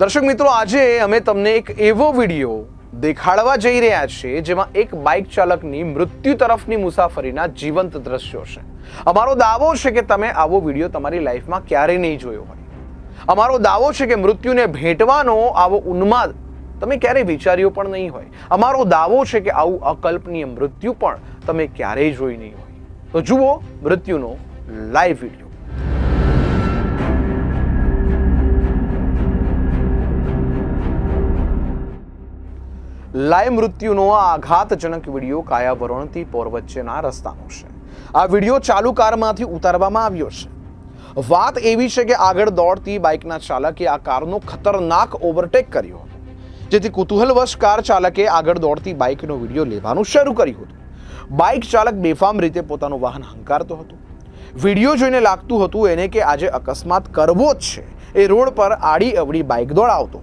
દર્શક મિત્રો, આજે અમે તમને એક એવો વીડિયો દેખાડવા જઈ રહ્યા છીએ, જેમાં એક બાઇક ચાલકની મૃત્યુ તરફની મુસાફરીના જીવંત દ્રશ્યો છે. અમારો દાવો છે કે તમે આવો વીડિયો તમારી લાઈફમાં ક્યારેય નહીં જોયો હોય. અમારો દાવો છે કે મૃત્યુને ભેટવાનો આવો ઉન્માદ તમે ક્યારેય વિચાર્યો પણ નહીં હોય. અમારો દાવો છે કે આવું અકલ્પનીય મૃત્યુ પણ તમે ક્યારેય જોઈ નહીં હોય. તો જુઓ મૃત્યુનો લાઈવ વીડિયો. લાઈવ મૃત્યુનો આઘાતજનક વીડિયો કાયાવરણથી પોર વચ્ચેના રસ્તાનો છે. આ વીડિયો ચાલુ કારમાંથી ઉતારવામાં આવ્યો છે. વાત એવી છે કે આગળ દોડતી બાઇકના ચાલકે આ કારનો ખતરનાક ઓવરટેક કર્યો. હતો જેથી કુતૂહલવશ કાર ચાલકે આગળ દોડતી બાઇકનો વીડિયો લેવાનું શરૂ કર્યું હતું. બાઇક ચાલક બેફામ રીતે પોતાનું વાહન હંકારતો હતો. વીડિયો જોઈને લાગતું હતું એને કે આજે અકસ્માત કરવો જ છે. એ રોડ પર આડી અવળી બાઇક દોડાવતો.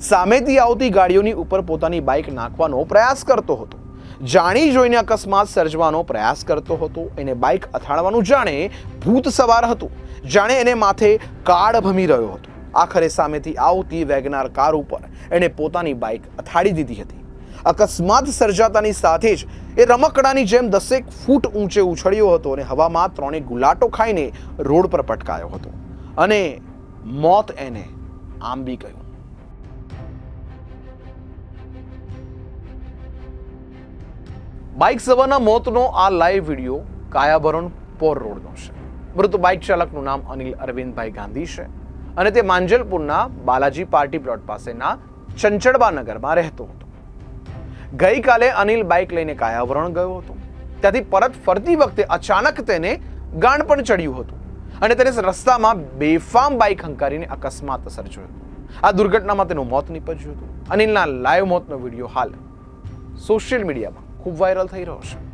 સામેથી આવતી ગાડીઓની ઉપર પોતાની બાઇક નાખવાનો પ્રયાસ કરતો હતો. જાણી જોઈને અકસ્માત સર્જવાનો પ્રયાસ કરતો હતો. એને બાઇક અથાડવાનું જાણે ભૂત સવાર હતું. જાણે એને માથે કાળ ભમી રહ્યો હતો. આખરે સામેથી આવતી વેગનાર કાર ઉપર એણે પોતાની બાઇક અથાડી દીધી હતી. અકસ્માત સર્જાતાની સાથે જ એ રમકડાની જેમ દસેક ફૂટ ઊંચે ઉછળ્યો હતો અને હવામાં ત્રણેય ગુલાટો ખાઈને રોડ પર પટકાયો હતો. અને મોત એને આંબી ગયું. બાઇક સવારના મોતનો આ લાઈવ વીડિયો કાયાભરણ પોર રોડનો છે. મૃત બાઇક ચાલકનું નામ અનિલ અરવિંદભાઈ ગાંધી છે અને તે માંજલપુરના બાલાજી પાર્ટી પ્લોટ પાસેના ચંચળબા નગરમાં રહેતો હતો. ગઈકાલે અનિલ બાઇક લઈને કાયાવરણ ગયો હતો. ત્યાંથી પરત ફરતી વખતે અચાનક તેને ગાણ પણ ચડ્યું હતું અને તેને રસ્તામાં બેફામ બાઇક હંકારીને અકસ્માત સર્જ્યો હતો. આ દુર્ઘટનામાં તેનું મોત નીપજ્યું હતું. અનિલના લાઈવ મોતનો વીડિયો હાલ સોશિયલ મીડિયામાં ખૂબ વાયરલ થઈ રહ્યો છે.